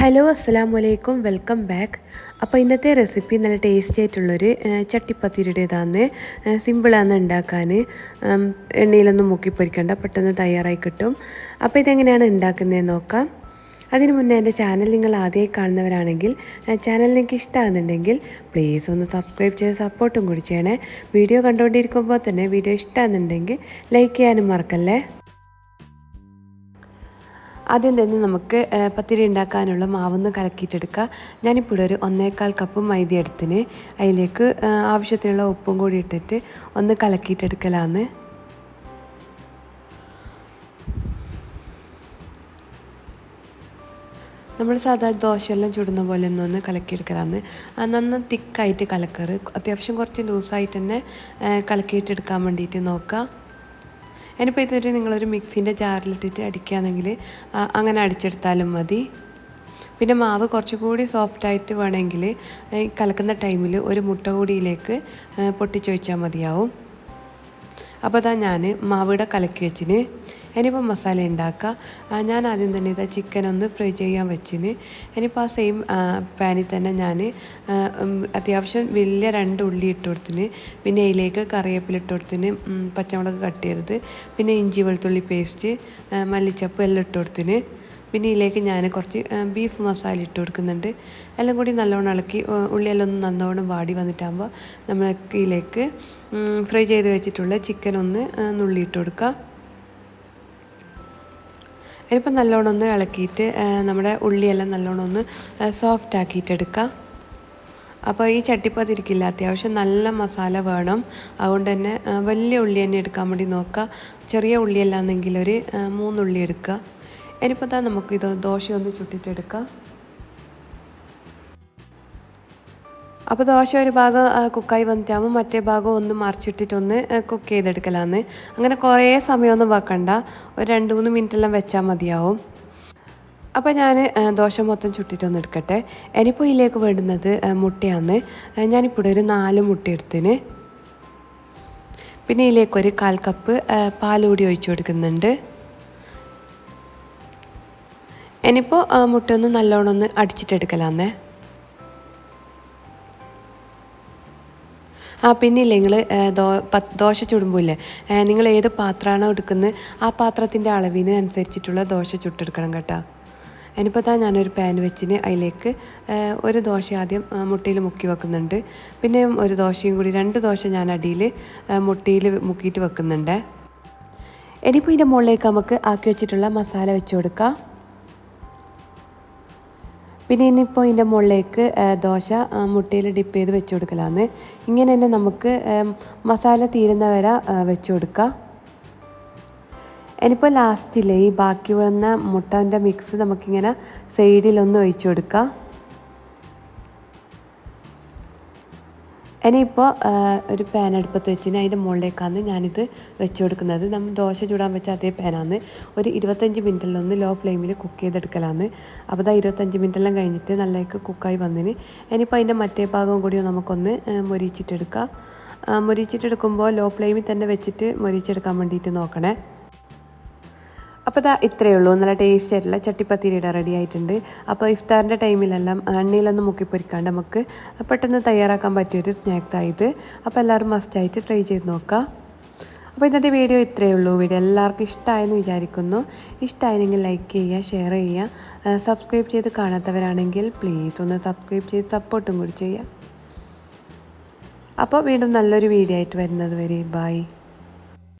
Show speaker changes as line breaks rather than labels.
Hello അസ്സാം വലൈക്കും welcome back അപ്പോൾ ഇന്നത്തെ റെസിപ്പി നല്ല ടേസ്റ്റി ആയിട്ടുള്ളൊരു ചട്ടിപ്പത്തിരിയുടേതാണ്. സിമ്പിളാണ് ഉണ്ടാക്കാൻ എണ്ണയിലൊന്നും മുക്കി പൊരിക്കണ്ട. പെട്ടെന്ന് തയ്യാറായി കിട്ടും. അപ്പോൾ ഇതെങ്ങനെയാണ് ഉണ്ടാക്കുന്നത് നോക്കാം. അതിനു മുന്നേ എന്റെ ചാനൽ നിങ്ങൾ ആദ്യമായി കാണുന്നവരാണെങ്കിൽ ചാനൽ നിങ്ങൾക്ക് ഇഷ്ടമാകുന്നുണ്ടെങ്കിൽ പ്ലീസ് ഒന്ന് സബ്സ്ക്രൈബ് ചെയ്ത് സപ്പോർട്ടും കൂടി ചെയ്യണേ. വീഡിയോ കണ്ടുകൊണ്ടിരിക്കുമ്പോൾ തന്നെ വീഡിയോ ഇഷ്ടമാകുന്നുണ്ടെങ്കിൽ ലൈക്ക് ചെയ്യാനും മറക്കല്ലേ? ആദ്യം തന്നെ നമുക്ക് പത്തിരി ഉണ്ടാക്കാനുള്ള മാവൊന്ന് കലക്കിയിട്ടെടുക്കുക ഞാനിപ്പോൾ ഒരു ഒന്നേകാൽ കപ്പ് മൈദ എടുത്തിന്. അതിലേക്ക് ആവശ്യത്തിനുള്ള ഉപ്പും കൂടി ഇട്ടിട്ട് ഒന്ന് കലക്കിയിട്ടെടുക്കലാന്ന്. നമ്മൾ സാധാരണ ദോശയെല്ലാം ചുടുന്ന പോലെ ഒന്നും ഒന്ന് കലക്കിയെടുക്കലാന്ന്. നന്ന തിക്കായിട്ട് കലക്കറ്. അത്യാവശ്യം കുറച്ച് ലൂസായിട്ട് തന്നെ കലക്കിയിട്ടെടുക്കാൻ വേണ്ടിയിട്ട് നോക്കുക ഇനിയിപ്പോൾ ഇതൊരു നിങ്ങളൊരു മിക്സിന്റെ ജാറിലിട്ടിട്ട് അടിക്കുകയാണെങ്കിൽ അങ്ങനെ അടിച്ചെടുത്താലും മതി. പിന്നെ മാവ് കുറച്ചുകൂടി സോഫ്റ്റായിട്ട് വേണമെങ്കിൽ കലക്കുന്ന ടൈമിൽ ഒരു മുട്ട കൂടിയിലേക്ക് പൊട്ടിച്ചൊഴിച്ചാൽ മതിയാവും. അപ്പോൾ അതാ ഞാൻ മാവിടെ കലക്കി വെച്ചിന്. ഇനിയിപ്പോൾ മസാല ഉണ്ടാക്കുക. ഞാൻ ആദ്യം തന്നെ ഇതാ ചിക്കൻ ഒന്ന് ഫ്രൈ ചെയ്യാൻ വെച്ചിന്. ഇനിയിപ്പോൾ ആ സെയിം പാനിൽ തന്നെ ഞാൻ അത്യാവശ്യം വലിയ രണ്ട് ഉള്ളി ഇട്ട് കൊടുത്തിന്. പിന്നെ അതിലേക്ക് കറിവേപ്പില ഇട്ട് കൊടുത്തിന്. പച്ചമുളക് കട്ട് ചെയ്തത്. പിന്നെ ഇഞ്ചി വെളുത്തുള്ളി പേസ്റ്റ് മല്ലിച്ചപ്പ് എല്ലാം ഇട്ട് കൊടുത്തിന്. പിന്നെ ഇതിലേക്ക് ഞാൻ കുറച്ച് ബീഫ് മസാല ഇട്ട് കൊടുക്കുന്നുണ്ട്. എല്ലാം കൂടി നല്ലോണം ഇളക്കി ഉള്ളിയെല്ലാം ഒന്ന് നല്ലോണം വാടി വന്നിട്ടാകുമ്പോൾ നമ്മൾ ഇതിലേക്ക് ഫ്രൈ ചെയ്ത് വെച്ചിട്ടുള്ള ചിക്കൻ ഒന്ന് നുള്ളിയിട്ട് കൊടുക്കുക. ഇനിയിപ്പോൾ നല്ലോണം ഒന്ന് ഇളക്കിയിട്ട് നമ്മുടെ ഉള്ളിയെല്ലാം നല്ലോണം ഒന്ന് സോഫ്റ്റ് ആക്കിയിട്ടെടുക്കുക അപ്പോൾ ഈ ചട്ടിപ്പതിരിക്കില്ല അത്യാവശ്യം നല്ല മസാല വേണം. അതുകൊണ്ട് തന്നെ വലിയ ഉള്ളി തന്നെ എടുക്കാൻ വേണ്ടി നോക്കുക. ചെറിയ ഉള്ളിയല്ലാന്നെങ്കിൽ ഒരു മൂന്നുള്ളി എടുക്കുക. ഇനിയിപ്പോൾ തന്നെ നമുക്ക് ഇത് ദോശ ഒന്ന് ചുട്ടിട്ടെടുക്കാം. അപ്പോൾ ദോശ ഒരു ഭാഗം കുക്കായി വന്നിട്ടാകുമ്പോൾ മറ്റേ ഭാഗം ഒന്ന് മറിച്ചിട്ടിട്ടൊന്ന് കുക്ക് ചെയ്തെടുക്കലാന്ന്. അങ്ങനെ കുറേ സമയമൊന്നും വെക്കണ്ട. ഒരു രണ്ട് മൂന്ന് മിനിറ്റെല്ലാം വെച്ചാൽ മതിയാവും. അപ്പോൾ ഞാൻ ദോശ മൊത്തം ചുട്ടിട്ടൊന്ന് എടുക്കട്ടെ. ഇനിയിപ്പോൾ ഇതിലേക്ക് വേണ്ടുന്നത് മുട്ടയാണ്. ഞാനിപ്പോൾ ഒരു നാല് മുട്ട എടുത്തിന് പിന്നെ ഇതിലേക്കൊരു കാൽ കപ്പ് പാൽ കൂടി ഒഴിച്ചു കൊടുക്കുന്നുണ്ട്. ഇനിയിപ്പോൾ മുട്ട ഒന്ന് നല്ലോണം ഒന്ന് അടിച്ചിട്ടെടുക്കലാന്നേ. ആ പിന്നെ ഇല്ലേ നിങ്ങൾ ദോ ദോശ ചുടുമ്പോൾ ഇല്ലേ നിങ്ങൾ ഏത് പാത്രമാണോ എടുക്കുന്നത് ആ പാത്രത്തിന്റെ അളവിന് അനുസരിച്ചിട്ടുള്ള ദോശ ചുട്ടെടുക്കണം കേട്ടോ. ഇനിയിപ്പോൾ താ ഞാനൊരു പാൻ വെച്ചിന് അതിലേക്ക് ഒരു ദോശ ആദ്യം മുട്ടയിൽ മുക്കി വെക്കുന്നുണ്ട്. പിന്നെ ഒരു ദോശയും കൂടി രണ്ട് ദോശ ഞാൻ അടിയിൽ മുട്ടയിൽ മുക്കിയിട്ട് വെക്കുന്നുണ്ട്. ഇനിയിപ്പോൾ ഇതിന്റെ മുകളിലേക്ക് നമുക്ക് ആക്കി വെച്ചിട്ടുള്ള മസാല വെച്ച് കൊടുക്കാം. പിന്നെ ഇനിയിപ്പോൾ ഇതിന്റെ മുകളിലേക്ക് ദോശ മുട്ടയിൽ ഡിപ്പ് ചെയ്ത് വെച്ച് കൊടുക്കലാന്ന്. ഇങ്ങനെ തന്നെ നമുക്ക് മസാല തീരുന്ന വരെ വെച്ച് കൊടുക്കാം. ഇനിയിപ്പോൾ ലാസ്റ്റിൽ ഈ ബാക്കി വന്ന മുട്ടന്റെ മിക്സ് നമുക്കിങ്ങനെ സൈഡിലൊന്ന് ഒഴിച്ചു കൊടുക്കാം. ഇനിയിപ്പോൾ ഒരു പാൻ അടുപ്പത്ത് വെച്ചിന് അതിന്റെ മുകളിലേക്കാണ് ഞാനിത് വെച്ച് കൊടുക്കുന്നത്. നമ്മൾ ദോശ ചൂടാൻ വെച്ച അതേ പാനാണ് ഒരു ഇരുപത്തഞ്ച് മിനിറ്റിലൊന്ന് ലോ ഫ്ലെയിമിൽ കുക്ക് ചെയ്തെടുക്കലാണ്. അപ്പോൾ ഇതാ ഇരുപത്തഞ്ച് മിനിറ്റെല്ലാം കഴിഞ്ഞിട്ട് നല്ലതൊക്കെ കുക്കായി വന്നിന്. ഇനിയിപ്പോൾ അതിന്റെ മറ്റേ ഭാഗം കൂടി നമുക്കൊന്ന് മൊരിച്ചിട്ടെടുക്കാം. മൊരിച്ചിട്ടെടുക്കുമ്പോൾ ലോ ഫ്ലെയിമിൽ തന്നെ വെച്ചിട്ട് മൊരിച്ചെടുക്കാൻ വേണ്ടിയിട്ട് നോക്കണേ. അപ്പോൾ ഇതാ ഇത്രയേ ഉള്ളൂ. നല്ല ടേസ്റ്റ് ആയിട്ടുള്ള ചട്ടിപ്പത്തിരിയുടെ റെഡി ആയിട്ടുണ്ട്. അപ്പോൾ ഇഫ്താറിന്റെ ടൈമിലെല്ലാം എണ്ണയിലൊന്നും മുക്കിപ്പൊരിക്കാണ്ട് നമുക്ക് പെട്ടെന്ന് തയ്യാറാക്കാൻ പറ്റിയൊരു സ്നാക്സ് ആയത് അപ്പോൾ എല്ലാവരും മസ്റ്റായിട്ട് ട്രൈ ചെയ്ത് നോക്കുക അപ്പോൾ ഇന്നത്തെ വീഡിയോ ഇത്രയേ ഉള്ളൂ. വീഡിയോ എല്ലാവർക്കും ഇഷ്ടമായെന്ന് വിചാരിക്കുന്നു. ഇഷ്ടമായെങ്കിൽ ലൈക്ക് ചെയ്യുക ഷെയർ ചെയ്യുക. സബ്സ്ക്രൈബ് ചെയ്ത് കാണാത്തവരാണെങ്കിൽ പ്ലീസ് ഒന്ന് സബ്സ്ക്രൈബ് ചെയ്ത് സപ്പോർട്ടും കൂടി ചെയ്യുക. അപ്പോൾ വീണ്ടും നല്ലൊരു വീഡിയോ ആയിട്ട് വരുന്നത് വരെ. ബൈ